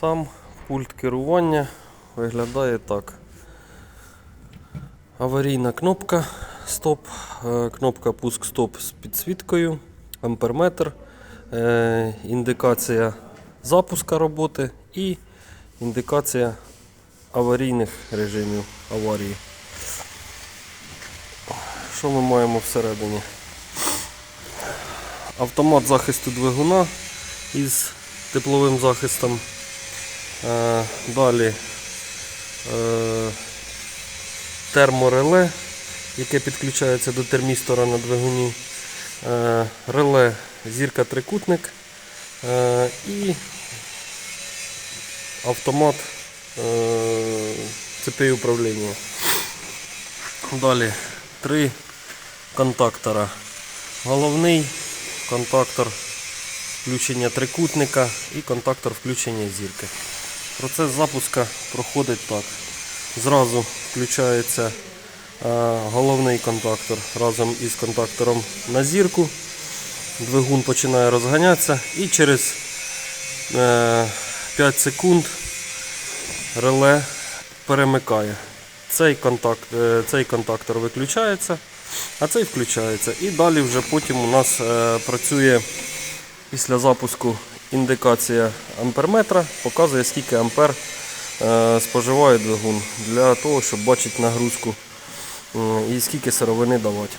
Сам пульт керування виглядає так. Аварійна кнопка стоп, е, кнопка пуск стоп з підсвіткою, амперметр, е, індикація запуска роботи і індикація аварійних режимів аварії. Що ми маємо всередині? Автомат захисту двигуна із тепловим захистом. Е, Далі е, термореле, яке підключається до термістора на двигуні. Е, Реле зірка трикутник і автомат цепи управління. Далі три контактора. Головний контактор включення трикутника і контактор включення зірки. Процес запуска проходить так. Зразу включається е, головний контактор разом із контактором на зірку. Двигун починає розганятися і через е, 5 секунд реле перемикає. Цей, контакт, е, цей контактор виключається, а цей включається. І далі вже потім у нас е, працює після запуску індикація амперметра, показує скільки ампер е, споживає двигун для того, щоб бачити нагрузку і скільки сировини давати.